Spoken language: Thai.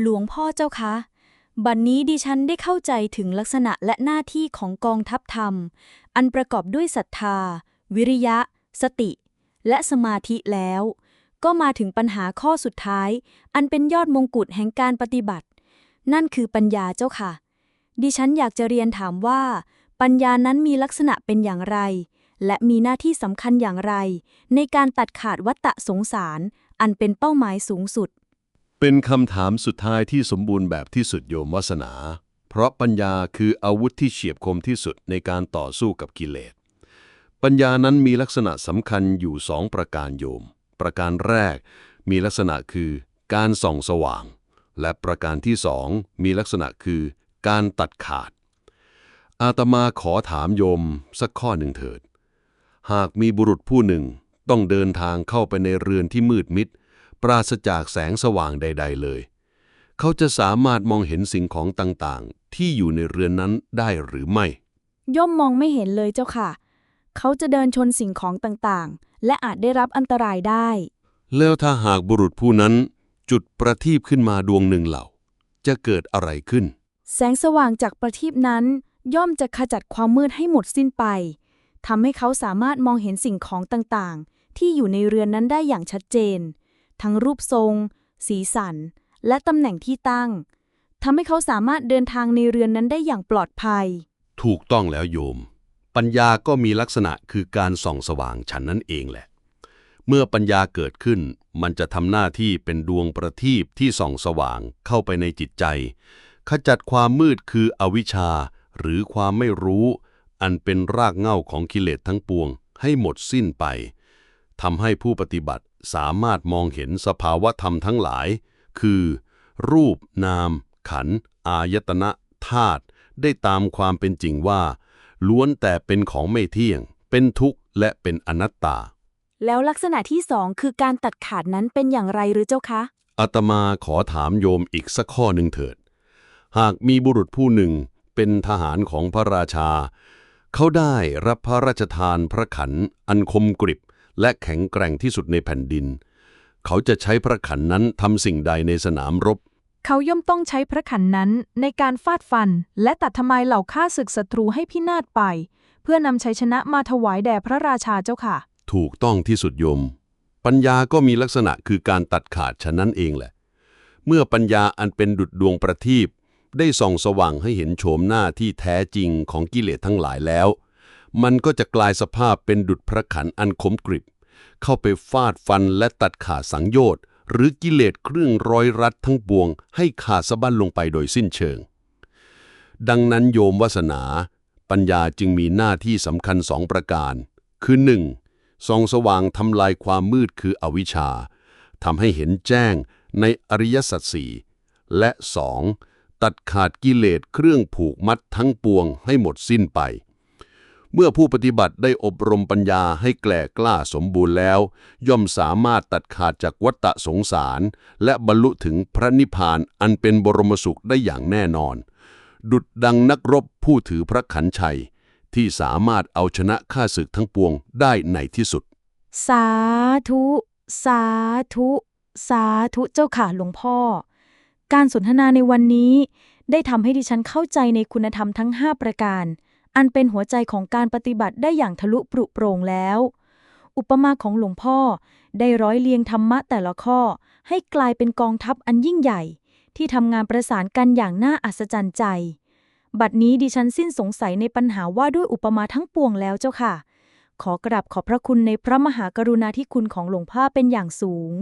หลวงพ่อเจ้าคะ บัดนนี้ดิฉันได้เข้าใจถึงลักษณะและหน้าที่ของกองทัพธรรม อันประกอบด้วยศรัทธา วิริยะ สติ และสมาธิแล้ว ก็มาถึงปัญหาข้อสุดท้าย อันเป็นยอดมงกุฎแห่งการปฏิบัติ นั่นคือปัญญาเจ้าค่ะ ดิฉันอยากจะเรียนถามว่า ปัญญานั้นมีลักษณะเป็นอย่างไร และมีหน้าที่สำคัญอย่างไร ในการตัดขาดวัฏฏะสงสาร อันเป็นเป้าหมายสูงสุด เป็นคำถามสุดท้ายที่สมบูรณ์แบบที่สุดโยมวาสนา เพราะปัญญาคืออาวุธที่เฉียบคมที่สุดในการต่อสู้กับกิเลส ปัญญานั้นมีลักษณะสำคัญอยู่สองประการโยม ประการแรกมีลักษณะคือการส่องสว่าง และประการที่สองมีลักษณะคือการตัดขาด อาตมาขอถามโยมสักข้อหนึ่งเถิด หากมีบุรุษผู้หนึ่งต้องเดินทางเข้าไปในเรือนที่มืดมิด ปราศจากแสงสว่างใด ๆ เลย เขาจะสามารถมองเห็นสิ่งของต่างๆ ที่อยู่ในเรือนนั้นได้หรือไม่ ย่อมมองไม่เห็นเลยเจ้าค่ะ เขาจะเดินชนสิ่งของต่างๆ และอาจได้รับอันตรายได้ แล้วถ้าหากบุรุษผู้นั้น จุดประทีปขึ้นมาดวงหนึ่งเหล่า จะเกิดอะไรขึ้น แสงสว่างจากประทีปนั้นย่อมจะขจัดความมืดให้หมดสิ้นไปทำให้เขาสามารถมองเห็นสิ่งของต่างๆ ที่อยู่ในเรือนนั้นได้อย่างชัดเจน ทั้งรูปทรง สีสัน และตำแหน่งที่ตั้งทำให้เขาสามารถเดินทางในเรือนนั้นได้อย่างปลอดภัย ถูกต้องแล้วโยม ปัญญาก็มีลักษณะคือการส่องสว่างฉันนั่นเองแหละ เมื่อปัญญาเกิดขึ้น มันจะทำหน้าที่เป็นดวงประทีปที่ส่องสว่างเข้าไปในจิตใจ ขจัดความมืดคืออวิชชา หรือความไม่รู้ อันเป็นรากเหง้าของกิเลสทั้งปวง ให้หมดสิ้นไปทำให้ผู้ปฏิบัติ สามารถมองเห็นสภาวะธรรมทั้งหลาย คือ รูป นาม ขันธ์อายตนะธาตุได้ตามความเป็นจริงว่า ล้วนแต่เป็นของไม่เที่ยง เป็นทุกข์และเป็นอนัตตา แล้วลักษณะที่สองคือการตัดขาดนั้นเป็นอย่างไรหรือเจ้าคะอาตมาขอถามโยมอีกสักข้อหนึ่งเถิด หากมีบุรุษผู้หนึ่งเป็นทหารของพระราชา เขาได้รับพระราชทานพระขันอันคมกริบ และแข็งแกร่งที่สุดในแผ่นดิน เขาจะใช้พระขันนั้นทำสิ่งใดในสนามรบ เขาย่อมต้องใช้พระขันนั้นในการฟาดฟัน และตัดทำลายเหล่าข้าศึกศัตรูให้พินาศไป เพื่อนำชัยชนะมาถวายแด่พระราชาเจ้าค่ะ ถูกต้องที่สุดโยม ปัญญาก็มีลักษณะคือการตัดขาดฉะนั้นเองแหละ เมื่อปัญญาอันเป็นดุจดวงประทีปได้ส่องสว่างให้เห็นโฉมหน้าที่แท้จริงของกิเลสทั้งหลายแล้ว มันก็จะกลายสภาพเป็นดุจพระขันอันคมกริบ เข้าไปฟาดฟันและตัดขาดสังโยชน์หรือกิเลสเครื่องร้อยรัดทั้งปวง ให้ขาดสะบั้นลงไปโดยสิ้นเชิง ดังนั้นโยมวาสนา ปัญญาจึงมีหน้าที่สำคัญสองประการ คือ 1. ส่องสว่างทำลายความมืดคืออวิชชาทำให้เห็นแจ้งในอริยสัจสี่และ 2. ตัดขาดกิเลสเครื่องผูกมัดทั้งปวงให้หมดสิ้นไป เมื่อผู้ปฏิบัติได้อบรมปัญญาให้แกล่กล้าสมบูรณ์แล้ว ย่อมสามารถตัดขาดจากวัฏฏะสงสาร และบรรลุถึงพระนิพพานอันเป็นบรมสุขได้อย่างแน่นอน ดุดดังนักรบผู้ถือพระขันชัย ที่สามารถเอาชนะข้าศึกทั้งปวงได้ในที่สุด สาธุ สาธุ สาธุเจ้าค่ะหลวงพ่อ การสนทนาในวันนี้ได้ทำให้ดิฉันเข้าใจในคุณธรรมทั้ง 5 ประการ อันเป็นหัวใจของการปฏิบัติได้อย่างทะลุปรุโปร่งแล้ว อุปมาของหลวงพ่อได้ร้อยเรียงธรรมะแต่ละข้อ ให้กลายเป็นกองทัพอันยิ่งใหญ่ ที่ทำงานประสานกันอย่างน่าอัศจรรย์ใจ บัดนี้ดิฉันสิ้นสงสัยในปัญหาว่าด้วยอุปมาทั้งปวงแล้วเจ้าค่ะ ขอกราบขอบพระคุณในพระมหากรุณาธิคุณของหลวงพ่อเป็นอย่างสูง